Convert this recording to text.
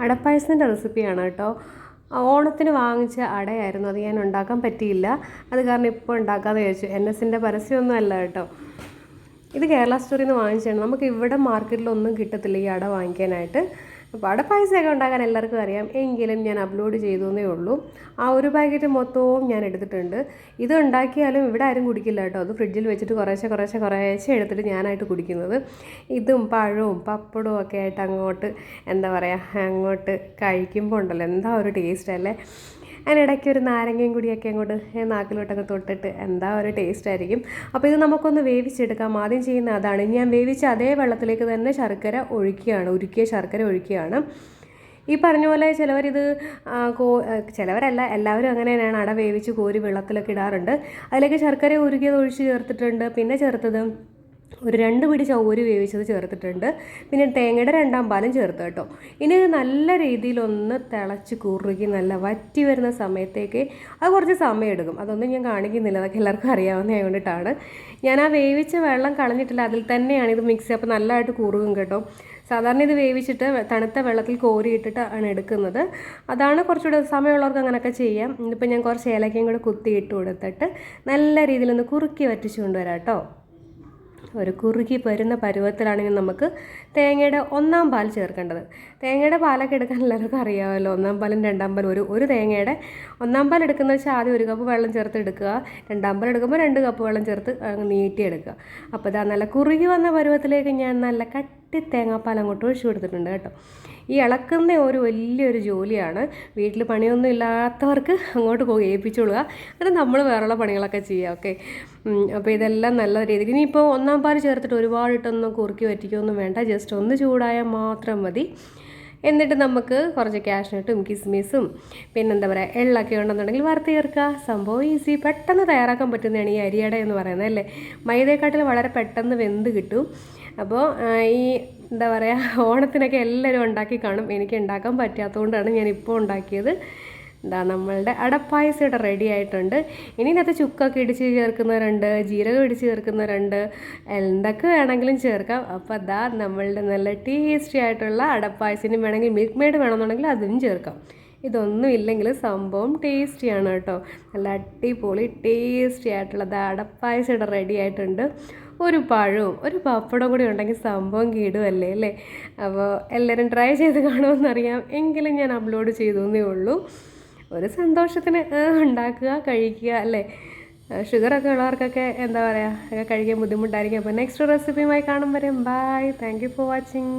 അടപ്പായസത്തിന്റെ റെസിപ്പിയാണ് കേട്ടോ. ഓണത്തിന് വാങ്ങിച്ച അടയായിരുന്നു. അത് ഞാൻ ഉണ്ടാക്കാൻ പറ്റിയില്ല. അത് കാരണം ഇപ്പോൾ ഉണ്ടാക്കാമെന്ന് വിചാരിച്ചു. എൻ എസിന്റെ പരസ്യമൊന്നും അല്ല കേട്ടോ. ഇത് കേരള സ്റ്റോറിൽ നിന്ന് വാങ്ങിച്ചാണ് നമുക്ക് ഇവിടെ മാർക്കറ്റിലൊന്നും കിട്ടത്തില്ല ഈ അട വാങ്ങിക്കാനായിട്ട്. അപ്പോൾ പൈസയൊക്കെ പായസമൊക്കെ എല്ലാവർക്കും അറിയാം. എങ്കിലും ഞാൻ അപ്ലോഡ് ചെയ്തു എന്നേ ഉള്ളൂ. ആ ഒരു പാക്കറ്റ് മൊത്തവും ഞാൻ എടുത്തിട്ടുണ്ട്. ഇത് ഉണ്ടാക്കിയാലും ഇവിടെ ആരും കുടിക്കില്ല കേട്ടോ. അത് ഫ്രിഡ്ജിൽ വെച്ചിട്ട് കുറേശ്ശെ കുറേശ്ശെ കുറേശ്ശെ എടുത്തിട്ട് ഞാനായിട്ട് കുടിക്കുന്നത്. ഇതും പഴവും പപ്പടവും ഒക്കെ ആയിട്ട് അങ്ങോട്ട് എന്താ പറയുക അങ്ങോട്ട് കഴിക്കുമ്പോൾ ഉണ്ടല്ലോ. എന്താ ഒരു ടേസ്റ്റ് അല്ലേ? അതിനിടയ്ക്ക് ഒരു നാരങ്ങയും കൂടിയൊക്കെ അങ്ങോട്ട് നാക്കിലോട്ടൊക്കെ തൊട്ടിട്ട് എന്താ ഒരു ടേസ്റ്റ് ആയിരിക്കും. അപ്പോൾ ഇത് നമുക്കൊന്ന് വേവിച്ചെടുക്കാം. ആദ്യം ചെയ്യുന്ന അതാണ്. ഞാൻ വേവിച്ച അതേ വെള്ളത്തിലേക്ക് തന്നെ ശർക്കര ഒഴിക്കുകയാണ് ഉരുക്കിയ ശർക്കര ഒഴിക്കുകയാണ്. ഈ പറഞ്ഞ പോലെ ചിലവരിത് കോ ചിലവരല്ല എല്ലാവരും അങ്ങനെ തന്നെയാണ് അട വേവിച്ച് കോരി വെള്ളത്തിലൊക്കെ ഇടാറുണ്ട്. അതിലേക്ക് ശർക്കര ഉരുകിയത് ഒഴിച്ച് ചേർത്തിട്ടുണ്ട്. പിന്നെ ചേർത്തത് ഒരു രണ്ട് പിടി ചവര് വേവിച്ചത് ചേർത്തിട്ടുണ്ട്. പിന്നെ തേങ്ങയുടെ രണ്ടാം പാലും ചേർത്ത് കേട്ടോ. ഇനി നല്ല രീതിയിലൊന്ന് തിളച്ച് കുറുകി നല്ല വറ്റി വരുന്ന സമയത്തേക്ക് അത് കുറച്ച് സമയം എടുക്കും. അതൊന്നും ഞാൻ കാണിക്കുന്നില്ല. അതൊക്കെ എല്ലാവർക്കും അറിയാവുന്ന വേണ്ടിയിട്ടാണ് ഞാൻ ആ വേവിച്ച വെള്ളം കളഞ്ഞിട്ടില്ല. അതിൽ തന്നെയാണ് ഇത് മിക്സ് അപ്പോൾ നല്ലതായിട്ട് കുറുകും കേട്ടോ. സാധാരണ ഇത് വേവിച്ചിട്ട് തണുത്ത വെള്ളത്തിൽ കോരിയിട്ടിട്ട് ആണ് എടുക്കുന്നത്. അതാണ് കുറച്ചുകൂടെ സമയമുള്ളവർക്ക് അങ്ങനെയൊക്കെ ചെയ്യാം. ഇതിപ്പോൾ ഞാൻ കുറച്ച് ഏലക്കയും കൂടെ കുത്തിയിട്ട് കൊടുത്തിട്ട് നല്ല രീതിയിലൊന്ന് കുറുക്കി വറ്റിച്ച് കൊണ്ടുവരാം കേട്ടോ. ഒരു കുറുകി വരുന്ന പരുവത്തിലാണെങ്കിൽ നമുക്ക് തേങ്ങയുടെ ഒന്നാം പാൽ ചേർക്കേണ്ടത്. തേങ്ങയുടെ പാലൊക്കെ എടുക്കാൻ എല്ലാവർക്കും അറിയാമല്ലോ. ഒന്നാം പാലും രണ്ടാം പാലും. ഒരു ഒരു തേങ്ങയുടെ ഒന്നാം പാൽ എടുക്കുന്ന വെച്ചാൽ ആദ്യം ഒരു കപ്പ് വെള്ളം ചേർത്ത് എടുക്കുക. രണ്ടാം പാൽ എടുക്കുമ്പോൾ രണ്ട് കപ്പ് വെള്ളം ചേർത്ത് അങ്ങ് നീട്ടി എടുക്കുക. അപ്പോൾ ഇതാ നല്ല കുറുകി വന്ന പരുവത്തിലേക്ക് ഞാൻ നല്ല കട്ടി തേങ്ങാപ്പാൽ അങ്ങോട്ട് ഒഴിച്ചു കൊടുത്തിട്ടുണ്ട് കേട്ടോ. ഈ ഇളക്കുന്ന ഒരു വലിയൊരു ജോലിയാണ്. വീട്ടിൽ പണിയൊന്നും ഇല്ലാത്തവർക്ക് അങ്ങോട്ട് പോയി ഏൽപ്പിച്ചോളുക. എന്നിട്ട് നമ്മൾ വേറെയുള്ള പണികളൊക്കെ ചെയ്യുക ഓക്കെ. അപ്പോൾ ഇതെല്ലാം നല്ല രീതിക്ക് ഇനിയിപ്പോൾ ഒന്നാം പാൽ ചേർത്തിട്ട് ഒരുപാടിട്ടൊന്നും കുറുക്കി വറ്റിക്കൊന്നും വേണ്ട. ജസ്റ്റ് ഒന്ന് ചൂടായാൽ മാത്രം മതി. എന്നിട്ട് നമുക്ക് കുറച്ച് കാഷ്നട്ടും കിസ്മിസും പിന്നെന്താ പറയുക എള്ളൊക്കെ ഉണ്ടെന്നുണ്ടെങ്കിൽ വറുത്ത് ചേർക്കുക. സംഭവം ഈസി. പെട്ടെന്ന് തയ്യാറാക്കാൻ പറ്റുന്നതാണ് ഈ അരിയട എന്ന് പറയുന്നത് അല്ലേ? മൈദയെക്കാട്ടിൽ വളരെ പെട്ടെന്ന് വെന്ത് കിട്ടും. അപ്പോൾ ഈ എന്താ പറയുക ഓണത്തിനൊക്കെ എല്ലാവരും ഉണ്ടാക്കി കാണും. എനിക്ക് ഉണ്ടാക്കാൻ പറ്റാത്തതുകൊണ്ടാണ് ഞാനിപ്പോൾ ഉണ്ടാക്കിയത്. ഇതാ നമ്മളുടെ അടപ്പായസം ഇവിടെ റെഡി ആയിട്ടുണ്ട്. ഇനി ഇതിനകത്ത് ചുക്കൊക്കെ ഇടിച്ച് ചേർക്കുന്നവരുണ്ട് ജീരകം ഇടിച്ച് ചേർക്കുന്നവരുണ്ട്. എന്തൊക്കെ വേണമെങ്കിലും ചേർക്കാം. അപ്പോൾ അതാ നമ്മളുടെ നല്ല ടേസ്റ്റി ആയിട്ടുള്ള അടപ്പായസിനും വേണമെങ്കിൽ മിൽക്ക് മെയ്ഡ് വേണമെന്നുണ്ടെങ്കിൽ അതും ചേർക്കാം. ഇതൊന്നും ഇല്ലെങ്കിൽ സംഭവം ടേസ്റ്റിയാണ് കേട്ടോ. നല്ല അടിപൊളി ടേസ്റ്റി ആയിട്ടുള്ളത് അടപ്പായസം റെഡി ആയിട്ടുണ്ട്. ഒരു പഴവും ഒരു പപ്പടം കൂടി ഉണ്ടെങ്കിൽ സംഭവം കീടുമല്ലേ അല്ലേ? അപ്പോൾ എല്ലാവരും ട്രൈ ചെയ്ത് കാണുമെന്നറിയാം. എങ്കിലും ഞാൻ അപ്ലോഡ് ചെയ്തു എന്നേ ഉള്ളൂ. ഒരു സന്തോഷത്തിന് ഉണ്ടാക്കുക കഴിക്കുക അല്ലേ? ഷുഗറൊക്കെ ഉള്ളവർക്കൊക്കെ എന്താ പറയുക കഴിക്കാൻ ബുദ്ധിമുട്ടായിരിക്കും. അപ്പോൾ നെക്സ്റ്റ് റെസിപ്പിയുമായി കാണും വരെ. Bye thank you for watching